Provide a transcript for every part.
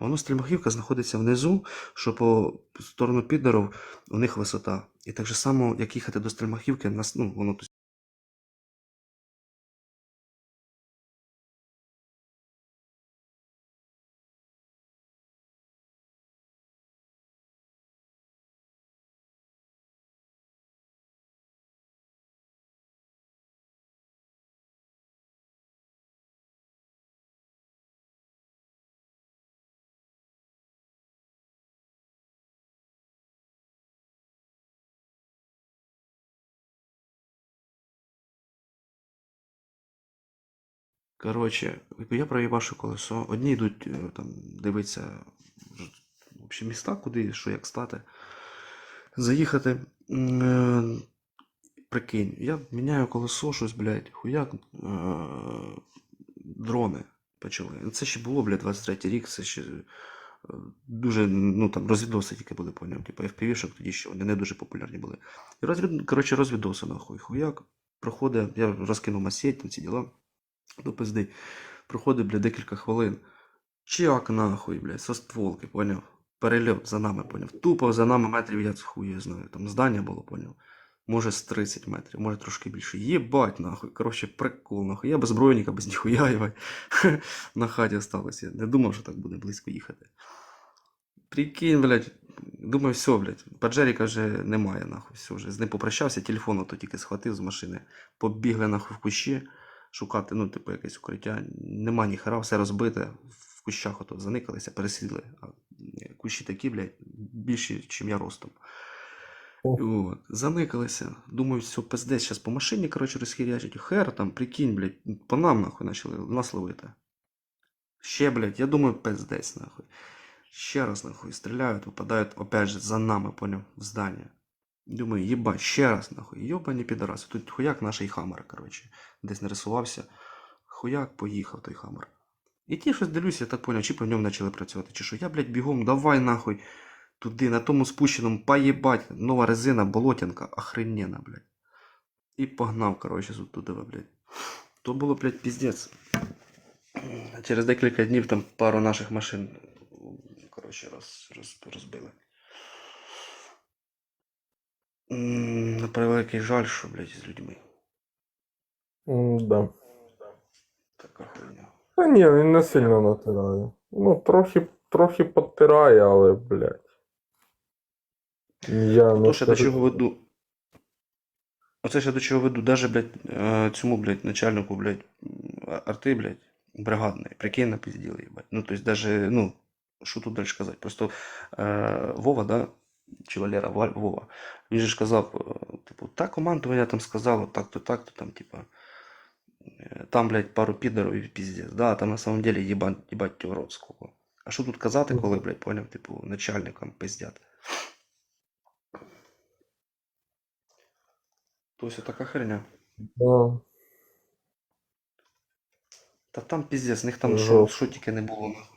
Воно стрільмахівка знаходиться внизу, що по сторону підеров, у них висота. І так же само, як їхати до стрільмахівки, нас, ну, воно Коротше, я проїбашу колесо. Одні йдуть е, там дивитися в міста, куди, що як стати. Заїхати. Е, Прикинь, я міняю колесо, щось, блядь, хуяк. е, Дрони почали. Це ще було, блядь, 23 рік, це ще дуже, ну там розвідоси тільки були, поняв. Типу FPV-шок тоді ще вони не дуже популярні були. І розвід, коротше, розвідоси нахуй. Хуяк проходить, я розкинув масеть, там ці діла до пизди. Проходить, блядь, декілька хвилин. Чак нахуй, блядь, со стволки, поняв? Перельот за нами, поняв. Тупо за нами метрів, я хуй знаю. Там здання було, поняв. Може з 30 метрів, може трошки більше. Єбать, нахуй. Коротше, прикол, нахуй. Я без збройника, без ніхуя. На хаті осталося. Не думав, що так буде близько їхати. Прикинь, блядь, думаю, все, блядь. Паджеріка вже немає, нахуй. Все, вже з ним попрощався, телефон то тільки схватив з машини. Побігли нахуй в кущі шукати, ну, типу, якесь укриття. Нема ні хера, все розбите. В кущах ото заникалися, пересіли. А кущі такі, блядь, більші, ніж я ростом. От, заникалися. Думаю, все, пиздець, зараз по машині, коротше, розхірячить. Хер там, прикинь, блядь, по нам, нахуй, почали нас ловити. Ще, блядь, я думаю, пиздець, нахуй. Ще раз, нахуй, стріляють, випадають, опять же, за нами, поняв, в здання. Думаю, єбать, ще раз, нахуй, йобані підараси. Тут хуяк наший хамер, коротше, десь нарисувався. Хуяк поїхав той хамер. І ті щось дивлюся, я так поняв, чи по ньому почали працювати, чи що. Я, блядь, бігом, давай нахуй. Туди, на тому спущеному, поїбать, нова резина, болотянка, охренена, блядь. І погнав, коротше, туди, блядь. То було, блядь, піздець. Через декілька днів там пару наших машин, коротше, роз, роз, розбили. На превеликий жаль, що, блядь, з людьми. М, Да. Така хуйня. Та ні, він не сильно натирає. Ну, трохи, трохи підтирає, але, блядь. Я не ще до скажу- чого веду. Оце ще до чого веду. Даже, блядь, е, цьому, блядь, начальнику, блядь, м, арти, блядь, бригадної, прикинь, напизділи, їбать. Ну, то есть даже, ну, що тут далі казати? Просто е, Вова, да, чи Валера, Ва- Вова, він же ж казав, е, типу, та командування там сказало, так-то, так-то, там, типа, е, там, блядь, пару підерів і піздець, да, там на самом деле їбать, їбать рот сколько. А що тут казати, коли, блядь, поняв, типу, начальникам пиздять? То есть така херня. Да. Та там піздець, них там що тільки не було. нахуй.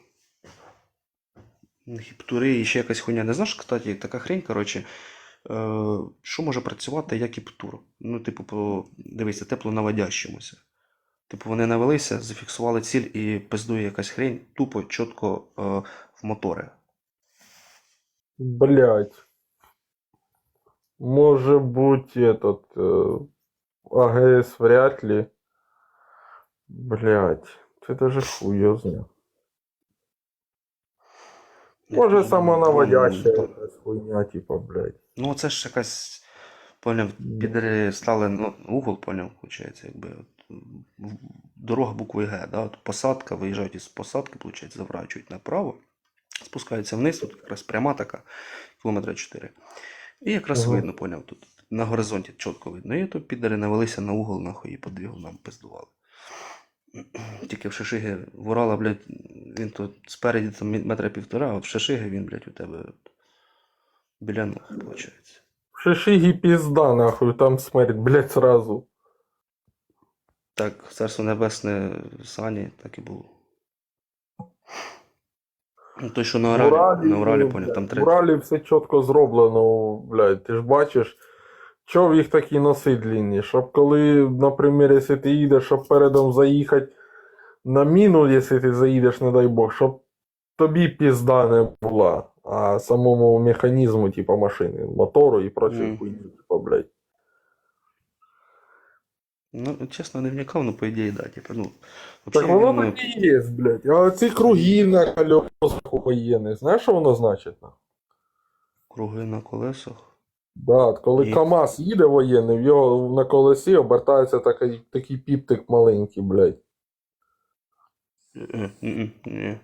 У них і птури, і ще якась хуйня. Не знаєш, кстати, така хрень, коротше, е, що може працювати як і птур? Ну, типу, по, дивися, теплонаводящомуся. Типу, вони навелися, зафіксували ціль і пиздує якась хрень тупо, чітко е, в мотори. Блядь. Может быть, этот э, АГС вряд ли. Блядь, це даже хуй його знає. Я Може думаю, самонаводяща якась хуйня, типа, блядь. Ну, це ж якась, поняв, Мгм. стали, ну, угол, поняв, виходить, якби. От, дорога букви Г, да, от посадка, виїжджають із посадки, виходить, заворачують направо, спускаються вниз, тут якраз пряма така, кілометра 4. І якраз Ага. видно, поняв, тут на горизонті чітко видно. І то підери навелися на угол, нахуй, і по двигунам пиздували. Тільки в Шишиги в Урала, блядь, він тут спереді там метра півтора, а в Шишиги він, блядь, у тебе біля ног, виходить. В Шишигі пізда, нахуй, там смерть, блядь, сразу. Так, царство небесне Сані, так і було. Ну, той, що на Уралі, на Уралі, поняв, там В. Уралі все чітко зроблено, блядь, ти ж бачиш, чого їх такі носи длинні, щоб коли, наприклад, якщо ти їдеш, щоб передом заїхати на міну, якщо ти заїдеш, не дай Бог, щоб тобі пізда не була, а самому механізму, типа машини, мотору і Мгм. хуйні, типа, блядь. Ну, чесно, не вникав, ну, по ідеї, да, типу, ну. Так воно так і є, блядь. А ці круги на колесах воєнних, знаєш, що воно значить? Круги на колесах. Да, коли І- КАМАЗ їде воєнний, в його на колесі обертається такий, такий піптик маленький, блядь. Е, Ні.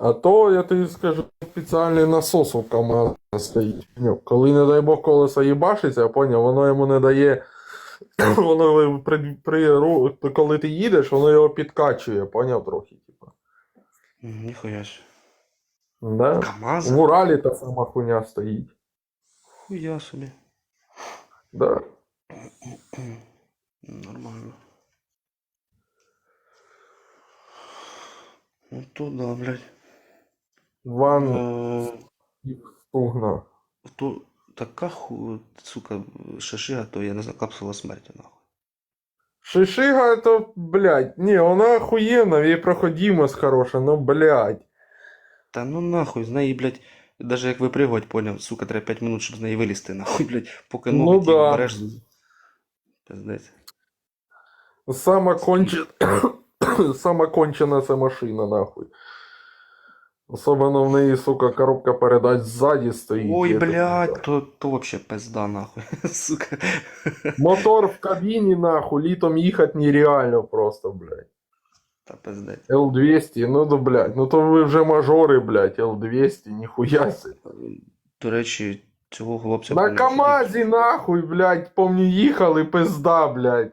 А то, я тобі скажу, спеціальний насос у КАМАЗа стоїть. Ну, Коли, не дай Бог, колесо їбашиться, я поняв, воно йому не дає. Воно при, при, ру- коли ти їдеш, воно його підкачує, поняв трохи, типу. М, Ніхуя ж. Да? КамАЗ? В Уралі та сама хуйня стоїть. Хуя собі. Да. Нормально. Ну то да, блядь. Ван Е, то така ху... сука, шишига, то я не знаю, капсула смерті, нахуй. Шишига, это, блядь, не, вона охуєнна, її проходимость хороша, ну, блядь. Та ну нахуй, з неї, блядь, даже як випригувати, поняв, сука, треба 5 минут, щоб з неї вилізти, нахуй, блядь, поки Ну ноги ті да. береш. Пиздець. Сама кончена, сама кончена ця машина, нахуй. Особливо в неї, сука, коробка передач ззаді стоїть. Ой, блядь, то, то вообще пизда, нахуй, сука. Мотор в кабіні, нахуй, літом їхати нереально просто, блядь. Та пиздець. Л-200, ну да, блядь, ну то ви вже мажори, блядь, Л-200, ніхуя себе. До речі, цього хлопця... На КамАЗі, нахуй, блядь, помню, їхали, пизда, блядь.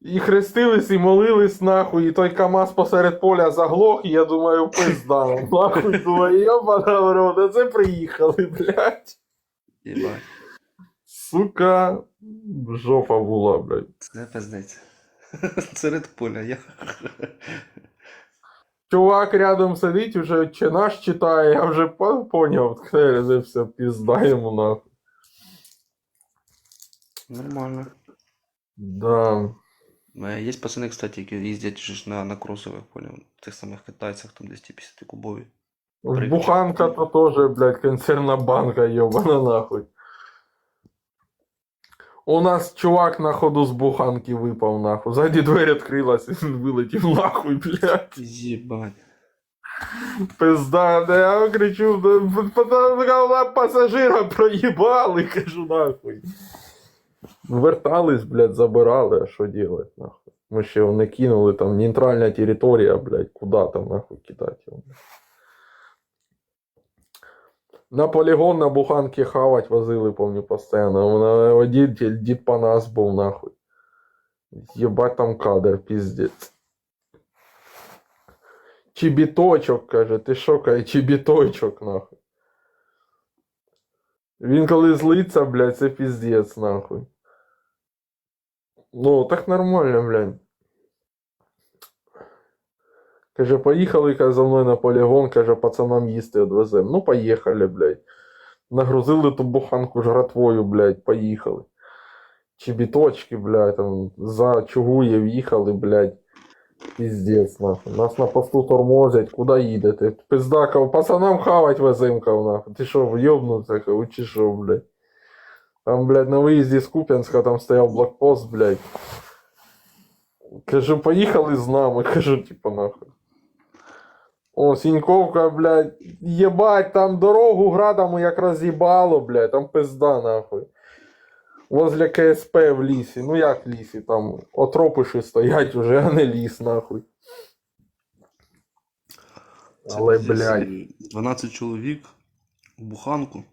І хрестились, і молились, нахуй, і той КамАЗ посеред поля заглох, і я думаю, пизда, нахуй, думаю, йобана в це приїхали, блядь. Єбать, Сука, жопа була, блядь. це пиздець. Серед поля, я... Чувак рядом сидить, уже чи наш читає, я вже по- поняв, це все пізда йому, нахуй. Нормально. Да. Е, Є пацани, кстати, які їздять же на, на кросових, поняв, тих самих китайцях, там 250 кубові. Буханка то тоже, блядь, консервна банка, ебана нахуй. У нас чувак на ходу з буханки випав нахуй. Ззаді двері відкрилась, він вилетів нахуй, блядь. Єбать. Пизда, да я кричу, пасажира проїбали, кажу нахуй. Вертались, блядь, забирали, а що делать, нахуй. Ми ще не кинули, там нейтральна територія, блядь, куди там нахуй кидати його. На полігон на буханки хавать возили, помню, постійно. На водитель дід по нас був, нахуй. Єбать там кадр, піздець. Чібіточок, каже, ти що, каже, чібіточок, нахуй. Він коли злиться, блядь, це піздець, нахуй. Ну, так нормально, блядь. Каже, поїхали, каже, за мною на полігон, каже, пацанам їсти відвезем. Ну, поїхали, блядь. Нагрузили ту буханку жратвою, блядь, поїхали. Чебіточки, блядь, там за Чугуєв їхали, блядь. Піздець, нахуй. Нас на посту тормозять, куди їдете? Пизда, кав, пацанам хавать везем, кав, нахуй. Ти що, вйобнувся, кав, чи що, блядь? Там, блядь, на виїзді з Куп'янська там стояв блокпост, блядь. Кажу, поїхали з нами, кажу, типа, нахуй. О, Сіньковка, блядь, єбать, там дорогу градами як роз'їбало, блядь, там пизда, нахуй. Возле КСП в лісі. Ну як в лісі, там отропиші стоять уже, а не ліс, нахуй. Але, блядь. 12 чоловік в буханку.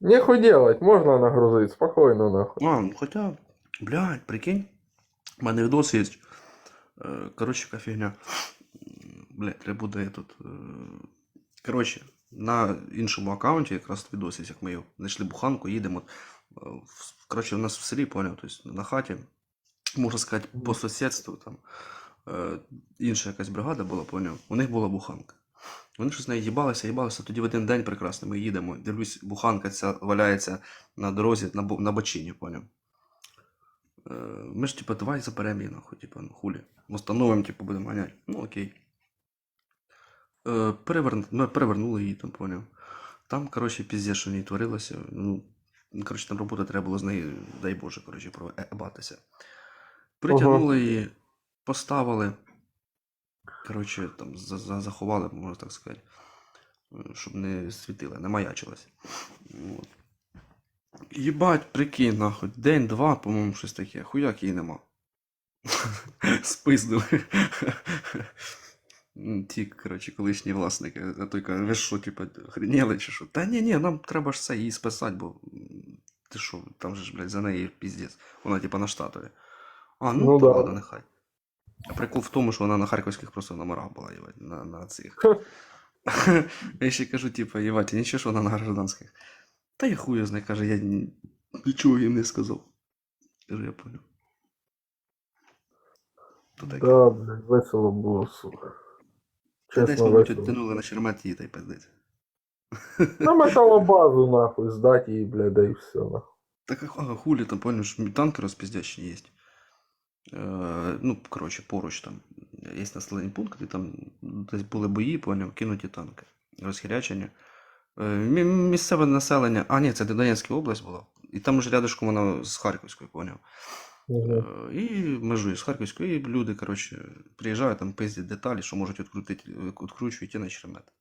Нехуй делать, можна нагрузити, спокійно, нахуй. А, ну хоча, блядь, прикинь. У мене відос є. Е, Коротше, яка фігня. М, Блядь, треба буде тут. е, Коротше, на іншому аккаунті якраз відос є, як ми його знайшли буханку, їдемо. Е, Коротше, у нас в селі, поняв, тобто на хаті. Можна сказати, по сусідству там. е, Інша якась бригада була, поняв. У них була буханка. Вони щось з нею їбалися, їбалися. Тоді в один день прекрасний ми їдемо. Дивлюсь, буханка ця валяється на дорозі на, на бочині, поняв. Ми ж, типу, давай заберемо її, нахуй, типу, ну хулі. Встановимо, типу, будемо ганяти. Ну окей. Е, переверн... ну, перевернули її, там поняв. Там, коротше, піздець, що в ній творилося. Ну, коротше, там робота треба було з нею, дай Боже, коротше, проебатися. Притягнули її, поставили. Коротше, там за- за- заховали, можна так сказати, е, щоб не світила, не маячилась. От. Єбать, прикинь, нахуй, день-два, по-моєму, щось таке. Хуяк її нема. Спиздили. М, Ті, коротше, колишні власники. А той каже, ви що, типу, охренели чи що? Та ні, ні, нам треба ж це її списати, бо м, ти що, там же ж, блядь, за неї піздець. Вона, типа, на штатові. А, ну, Ну та да. ладно, нехай. А прикол в тому, що вона на харківських просто номерах була, їбать, на, на цих. Я ще кажу, типа, їбать, нічого, що вона на гражданських. Та я хуя знає, каже, я ні- нічого їм не сказав. Кажу, я понял. То таке. Да, блядь, весело було, сука. Та десь, мабуть, відтянули на чермет та й пиздець. На металобазу, нахуй, здать її, блядь, да і все, нахуй. Так а хулі там, понял, танки розпіздячні є. Е, ну, коротше, поруч там є населені пункти, там десь були бої, поняв, кинуті танки, розхірячені. Е, місцеве населення, а ні, це Донецька область була. І там ж рядышком вона з Харківською, поняв. І межує з Харківською, і люди, коротше, приїжджають, там пиздять деталі, що можуть відкрутити, відкручують і на черемет.